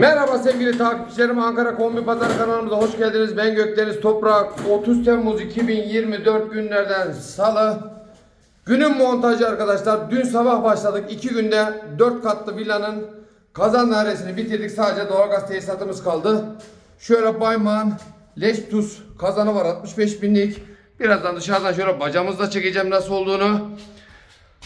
Merhaba sevgili takipçilerim Ankara Kombi Pazarı kanalımıza hoş geldiniz. Ben Gökdeniz Toprak. 30 Temmuz 2024 günlerden salı. Günün montajı arkadaşlar. Dün sabah başladık. 2 günde 4 katlı villanın kazan dairesini bitirdik. Sadece doğalgaz tesisatımız kaldı. Şöyle Bayman leş tuz kazanı var 65 binlik. Birazdan dışarıdan şöyle bacamızla çekeceğim nasıl olduğunu.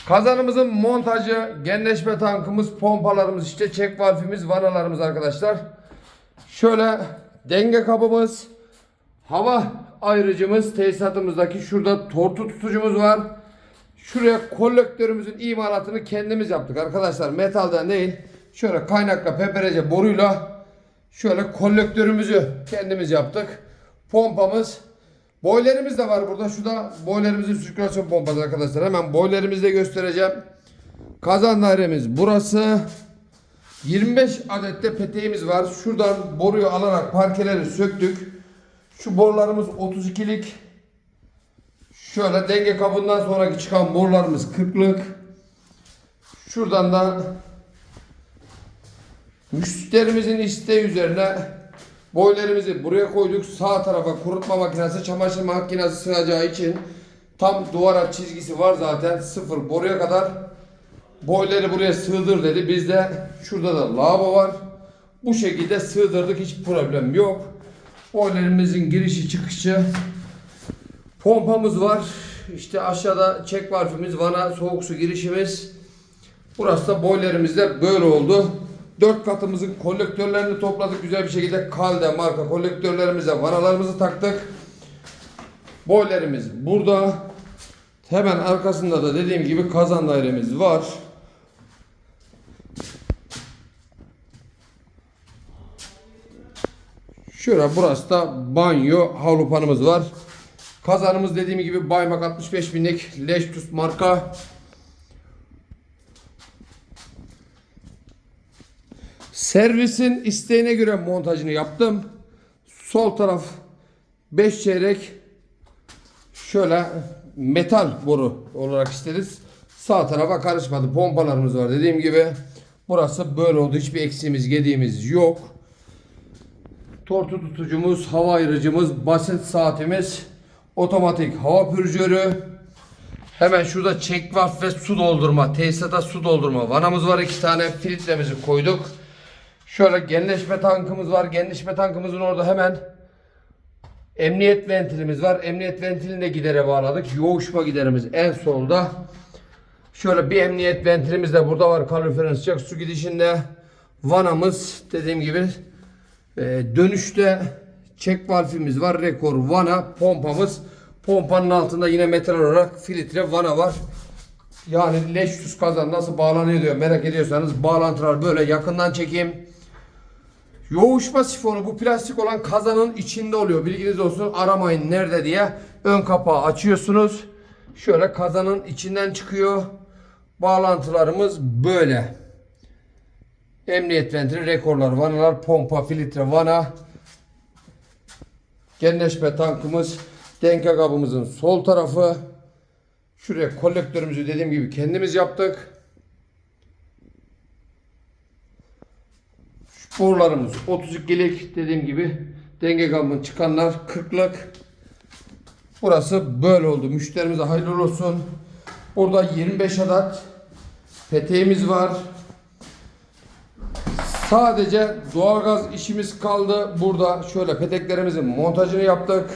Kazanımızın montajı, genleşme tankımız, pompalarımız, işte çek valfimiz, vanalarımız arkadaşlar. Şöyle denge kabımız, hava ayrıcımız, tesisatımızdaki şurada tortu tutucumuz var. Şuraya kolektörümüzün imalatını kendimiz yaptık arkadaşlar. Metalden değil. Şöyle kaynakla peperece boruyla şöyle kolektörümüzü kendimiz yaptık. Pompamız Boilerimiz de var burada. Şu da boilerimizin sirkülasyon pompası arkadaşlar. Hemen boilerimizi de göstereceğim. Kazan dairemiz burası. 25 adette peteğimiz var. Şuradan boruyu alarak parkeleri söktük. Şu borularımız 32'lik. Şöyle denge kabından sonraki çıkan borularımız 40'lık. Şuradan da müşterimizin isteği üzerine boylarımızı buraya koyduk. Sağ tarafa kurutma makinesi, çamaşır makinesi sığacağı için tam duvara çizgisi var zaten. Sıfır boruya kadar boyları buraya sığdır dedi. Bizde şurada da lavabo var. Bu şekilde sığdırdık. Hiç problem yok. Boylarımızın girişi çıkışı pompamız var. İşte aşağıda çek valfimiz, vana soğuk su girişimiz. Burası da boilerimizde böyle oldu. Dört katımızın kolektörlerini topladık güzel bir şekilde. Kalde marka kolektörlerimize vanalarımızı taktık. Boilerimiz burada. Hemen arkasında da dediğim gibi kazan dairemiz var. Şöyle burası da banyo havlupanımız var. Kazanımız dediğim gibi Baymak 65 binlik Leştus marka. Servisin isteğine göre montajını yaptım. Sol taraf 5 çeyrek şöyle metal boru olarak isteriz. Sağ tarafa karışmadı. Pompalarımız var dediğim gibi. Burası böyle oldu. Hiçbir eksiğimiz, gediğimiz yok. Tortu tutucumuz, hava ayırıcımız, basit saatimiz, otomatik hava pürcörü. Hemen şurada çek valf ve su doldurma, tesisata su doldurma vanamız var. iki tane filtremizi koyduk. Şöyle genleşme tankımız var. Genleşme tankımızın orada hemen emniyet ventilimiz var. Emniyet ventilini de gidere bağladık. Yoğuşma giderimiz en solda. Şöyle bir emniyet ventilimiz de burada var. Kaloriferin sıcak su gidişinde. Vanamız dediğim gibi e, dönüşte çek valfimiz var. Rekor vana pompamız. Pompanın altında yine metal olarak filtre vana var. Yani leş tuz kazan nasıl bağlanıyor diyor merak ediyorsanız bağlantılar böyle yakından çekeyim. Yoğuşma sifonu bu plastik olan kazanın içinde oluyor. Bilginiz olsun aramayın nerede diye. Ön kapağı açıyorsunuz. Şöyle kazanın içinden çıkıyor. Bağlantılarımız böyle. Emniyet ventili, rekorlar, vanalar, pompa, filtre, vana. Genleşme tankımız, denke kabımızın sol tarafı. Şuraya kolektörümüzü dediğim gibi kendimiz yaptık. Şu borularımız 32'lik dediğim gibi denge kabının çıkanlar 40'lık. Burası böyle oldu. Müşterimize hayırlı olsun. Burada 25 adet peteğimiz var. Sadece doğalgaz işimiz kaldı. Burada şöyle peteklerimizin montajını yaptık.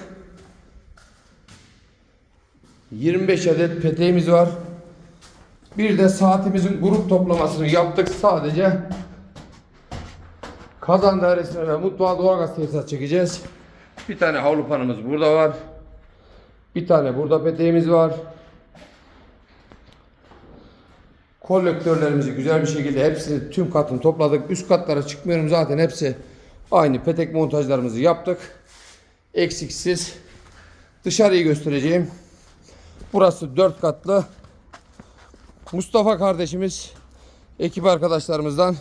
25 adet peteğimiz var. Bir de saatimizin grup toplamasını yaptık. Sadece kazan dairesine ve mutfağa doğalgaz tesisat çekeceğiz. Bir tane havlu panımız burada var. Bir tane burada peteğimiz var. Kolektörlerimizi güzel bir şekilde hepsini tüm katını topladık. Üst katlara çıkmıyorum zaten hepsi aynı petek montajlarımızı yaptık. Eksiksiz. Dışarıyı göstereceğim. Burası dört katlı. Mustafa kardeşimiz ekip arkadaşlarımızdan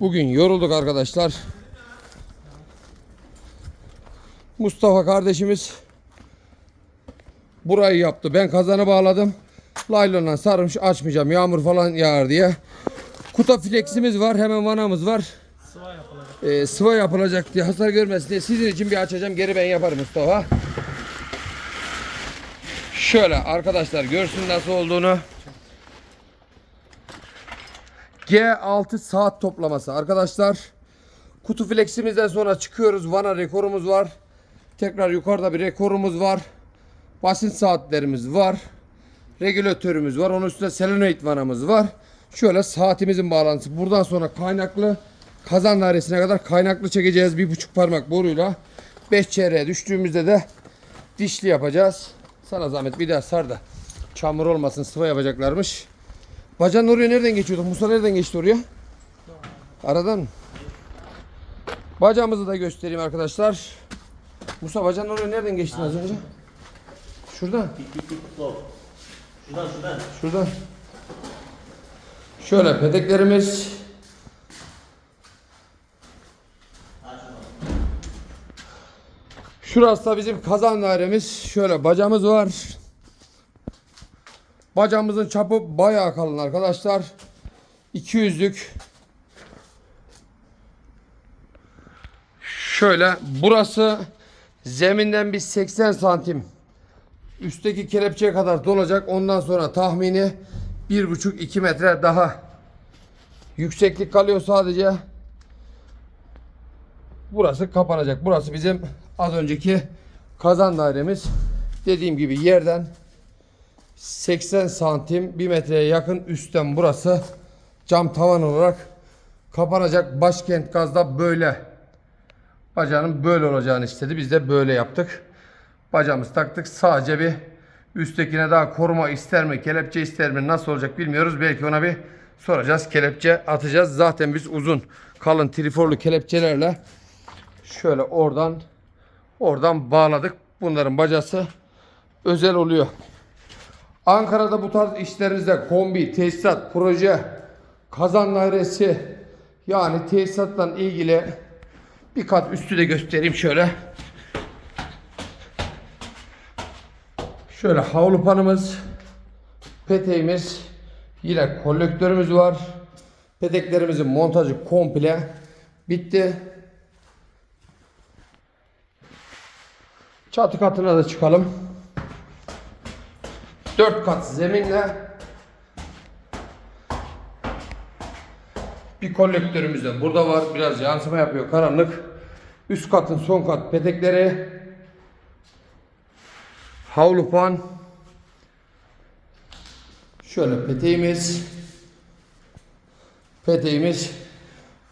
bugün yorulduk arkadaşlar. Mustafa kardeşimiz burayı yaptı. Ben kazanı bağladım. Laylonla sarmış açmayacağım. Yağmur falan yağar diye. Kuta fleximiz var. Hemen vanamız var. Sıva yapılacak. e, sıva yapılacak diye hasar görmesin diye sizin için bir açacağım. Geri ben yaparım Mustafa. Şöyle arkadaşlar görsün nasıl olduğunu. G6 saat toplaması arkadaşlar. Kutu fleximizden sonra çıkıyoruz. Vana rekorumuz var. Tekrar yukarıda bir rekorumuz var. Basınç saatlerimiz var. Regülatörümüz var. Onun üstünde selenoid vanamız var. Şöyle saatimizin bağlantısı. Buradan sonra kaynaklı kazan dairesine kadar kaynaklı çekeceğiz. Bir buçuk parmak boruyla. 5 çeyreğe düştüğümüzde de dişli yapacağız. Sana zahmet bir daha sar da çamur olmasın sıva yapacaklarmış. Bacanın oraya nereden geçiyorduk? Musa nereden geçti oraya? Aradan mı? Bacağımızı da göstereyim arkadaşlar. Musa bacağın oraya nereden geçtin az önce? Şuradan. Şuradan şuradan. Şuradan. Şöyle peteklerimiz. Şurası da bizim kazan dairemiz. Şöyle bacamız var. Bacamızın çapı bayağı kalın arkadaşlar. 200'lük. Şöyle burası zeminden bir 80 santim üstteki kelepçeye kadar dolacak. Ondan sonra tahmini 1,5-2 metre daha yükseklik kalıyor sadece. Burası kapanacak. Burası bizim az önceki kazan dairemiz. Dediğim gibi yerden 80 santim 1 metreye yakın üstten burası cam tavan olarak kapanacak. Başkent gazda böyle. Bacağının böyle olacağını istedi. Biz de böyle yaptık. Bacağımızı taktık. Sadece bir üsttekine daha koruma ister mi, kelepçe ister mi, nasıl olacak bilmiyoruz. Belki ona bir soracağız. Kelepçe atacağız. Zaten biz uzun, kalın triforlu kelepçelerle şöyle oradan oradan bağladık. Bunların bacası özel oluyor. Ankara'da bu tarz işlerinizde kombi, tesisat, proje, kazan dairesi yani tesisatla ilgili bir kat üstü de göstereyim şöyle. Şöyle havlu panımız, peteğimiz, yine kolektörümüz var. Peteklerimizin montajı komple bitti. Çatı katına da çıkalım. 4 kat zeminle bir kolektörümüz de burada var. Biraz yansıma yapıyor karanlık. Üst katın son kat petekleri. Havlu pan şöyle peteğimiz. Peteğimiz.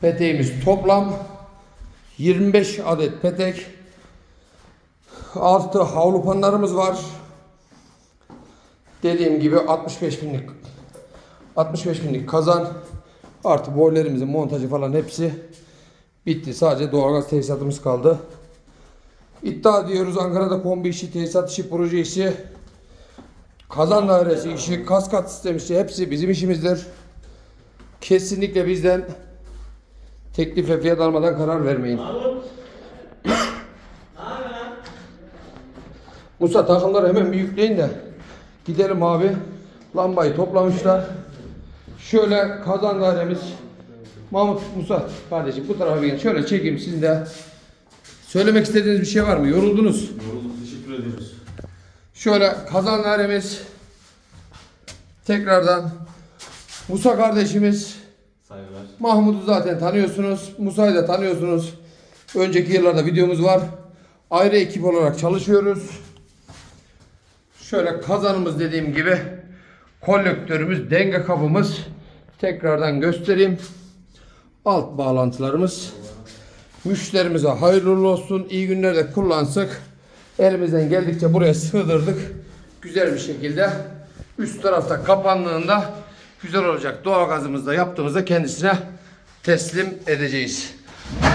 Peteğimiz toplam 25 adet petek. Artı havlu panlarımız var dediğim gibi 65 binlik 65 binlik kazan. Artı boilerimizin montajı falan hepsi bitti. Sadece doğalgaz tesisatımız kaldı. İddia diyoruz Ankara'da kombi işi, tesisat işi, proje işi, kazan dairesi işi, kaskat sistem işi hepsi bizim işimizdir. Kesinlikle bizden teklif ve fiyat almadan karar vermeyin. Musa takımları hemen bir yükleyin de gidelim abi. Lambayı toplamışlar. Şöyle kazan dairemiz. Mahmut Musa kardeşim bu tarafa bir gelin. Şöyle çekeyim sizin de. Söylemek istediğiniz bir şey var mı? Yoruldunuz. Yorulduk teşekkür ediyoruz. Şöyle kazan dairemiz. Tekrardan Musa kardeşimiz. Saygılar. Mahmut'u zaten tanıyorsunuz. Musa'yı da tanıyorsunuz. Önceki yıllarda videomuz var. Ayrı ekip olarak çalışıyoruz. Şöyle kazanımız dediğim gibi kolektörümüz, denge kabımız. Tekrardan göstereyim. Alt bağlantılarımız. Müşterimize hayırlı olsun. İyi günlerde kullansın. Elimizden geldikçe buraya sığdırdık. Güzel bir şekilde. Üst tarafta kapandığında güzel olacak. Doğalgazımızda yaptığımızda kendisine teslim edeceğiz.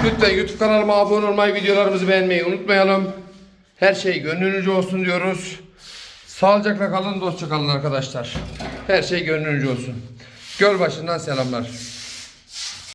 Lütfen YouTube kanalıma abone olmayı, videolarımızı beğenmeyi unutmayalım. Her şey gönlünüzce olsun diyoruz. Sağlıcakla kalın, dostça kalın arkadaşlar. Her şey gönlünüzce olsun. Gölbaşı'ndan selamlar.